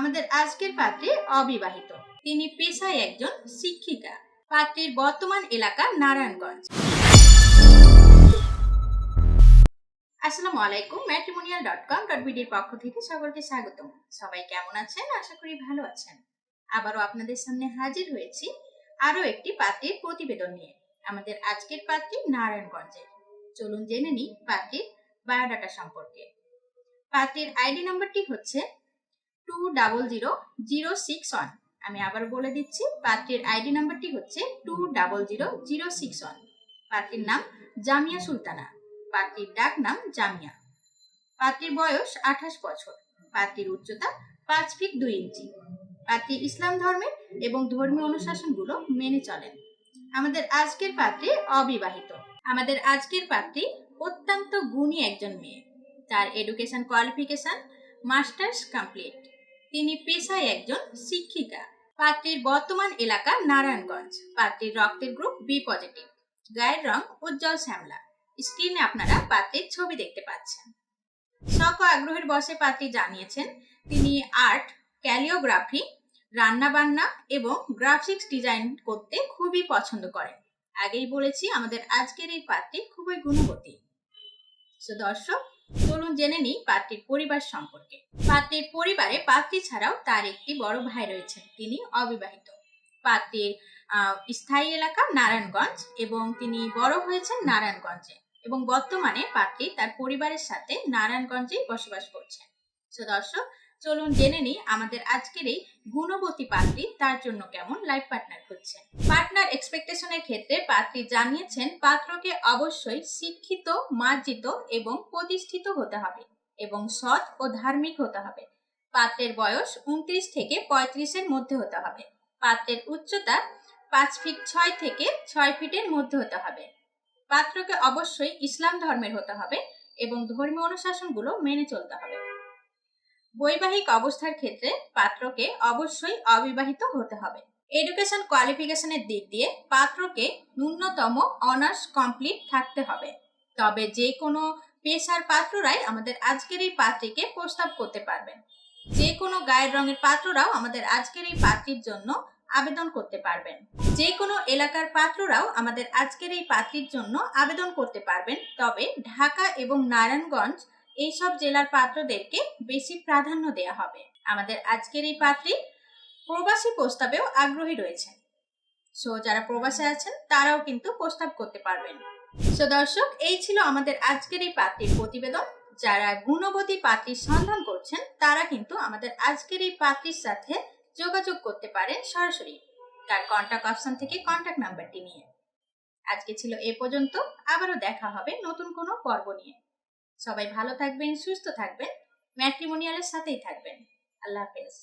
আমাদের আজকের পাত্রী অবিবাহিত। তিনি পেশায় একজন শিক্ষিকা। পাত্রীর বর্তমান এলাকা নারায়ণগঞ্জ। আসসালামু আলাইকুম ম্যাট্রিমোনিয়াল ডট কম ডট বিডির পক্ষ থেকে সকলকে স্বাগতম। সবাই কেমন আছেন? আশা করি ভালো আছেন। আবারও আপনাদের সামনে হাজির হয়েছি আরও একটি পাত্রীর প্রতিবেদন নিয়ে। আমাদের আজকের পাত্রী নারায়ণগঞ্জে চলুন জেনে নিই পাত্রীর বায়োডাটা সম্পর্কে। পাত্রীর আইডি নাম্বারটি হচ্ছে two double zero zero six one আমি আবার বলে দিচ্ছি, পাত্রীর আইডি নাম্বারটি হচ্ছে two double zero zero six one পাত্রীর নাম জামিয়া সুলতানা, পাত্রীর ডাক নাম জামিয়া। পাত্রীর বয়স আঠাশ বছর, পাত্রীর উচ্চতা পাঁচ ফিট দুই ইঞ্চি। পাত্রী ইসলাম ধর্মের এবং ধর্মীয় অনুশাসনগুলো মেনে চলেন। আমাদের আজকের পাত্রী অবিবাহিত। আমাদের আজকের পাত্রী অত্যন্ত গুণী একজন মেয়ে। তার এডুকেশন কোয়ালিফিকেশন মাস্টার্স কমপ্লিট তিনি পেশায় একজন শিক্ষিকা। পাত্রীর বর্তমান এলাকা নারায়ণগঞ্জ। পাত্রীর রক্তের গ্রুপ বি পজিটিভ গায়ের রং উজ্জ্বল শ্যামলা। স্ক্রিনে আপনারা পাত্রীর ছবি দেখতে পাচ্ছেন। শখ আগ্রহের বসে পাত্রী জানিয়েছেন তিনি আর্ট, ক্যালিওগ্রাফি রান্না বান্না এবং গ্রাফিক্স ডিজাইন করতে খুবই পছন্দ করেন। আগেই বলেছি আমাদের আজকের এই পাত্রী খুবই গুণবতী। তো দর্শক চলুন জেনে নিই পাত্রীর পরিবার সম্পর্কে। পাত্রীর পরিবারে পাত্রী ছাড়াও তার একটি বড় ভাই রয়েছেন। তিনি অবিবাহিত। পাত্রীর স্থায়ী এলাকা নারায়ণগঞ্জ এবং তিনি বড় হয়েছেন নারায়ণগঞ্জে এবং বর্তমানে পাত্রী তার পরিবারের সাথে নারায়ণগঞ্জেই বসবাস করছেন। তো দর্শক চলুন জেনে নিই আমাদের আজকের এই গুণবতী পাত্রী তার জন্য কেমন লাইফ পার্টনার খুঁজছে। পার্টনার এক্সপেকটেশনের ক্ষেত্রে পাত্রী জানিয়েছেন পাত্রকে অবশ্যই শিক্ষিত, মার্জিত এবং প্রতিষ্ঠিত হতে হবে এবং সৎ ও ধার্মিক হতে হবে। পাত্রের বয়স উনত্রিশ থেকে পঁয়ত্রিশের মধ্যে হতে হবে। পাত্রের উচ্চতা পাঁচ ফিট ছয় থেকে ছয় ফিটের মধ্যে হতে হবে। পাত্রকে অবশ্যই ইসলাম ধর্মের হতে হবে এবং ধর্মীয় অনুশাসনগুলো মেনে চলতে হবে। বৈবাহিক অবস্থার ক্ষেত্রে পাত্রকে অবশ্যই অবিবাহিত হতে হবে। এডুকেশন কোয়ালিফিকেশনের দিক দিয়ে পাত্রকে ন্যূনতম অনার্স কমপ্লিট থাকতে হবে। তবে যে কোনো পেশার পাত্ররাই আমাদের আজকের এই পাত্রীকে প্রস্তাব করতে পারবেন। যে কোনো গায়ের রঙের পাত্ররাও আমাদের আজকের এই পাত্রীর জন্য আবেদন করতে পারবেন। যে কোনো এলাকার পাত্ররাও আমাদের আজকের এই পাত্রীর জন্য আবেদন করতে পারবেন। তবে ঢাকা এবং নারায়ণগঞ্জ এইসব জেলার পাত্রদেরকে বেশি প্রাধান্য দেওয়া হবে। আমাদের আজকের এই পাত্রী প্রবাসী প্রস্তাবেও আগ্রহী রয়েছেন। সো, যারা প্রবাসে আছেন, তারাও কিন্তু প্রস্তাব করতে পারবেন। সো, দর্শক, এই ছিল আমাদের আজকের এই পাত্রীর প্রতিবেদন। যারা গুণবতী পাত্রীর সন্ধান করছেন, তারা কিন্তু আমাদের আজকের এই পাত্রীর সাথে যোগাযোগ করতে পারেন সরাসরি। তার কন্ট্যাক্ট অপশন থেকে কন্ট্যাক্ট নাম্বারটি নিয়ে। আজকে ছিল এ পর্যন্ত। আবারও দেখা হবে নতুন কোনো পর্ব নিয়ে। সবাই ভালো থাকবেন সুস্থ থাকবেন ম্যাট্রিমোনিয়ালের সাথেই থাকবেন। আল্লাহ হাফেজ।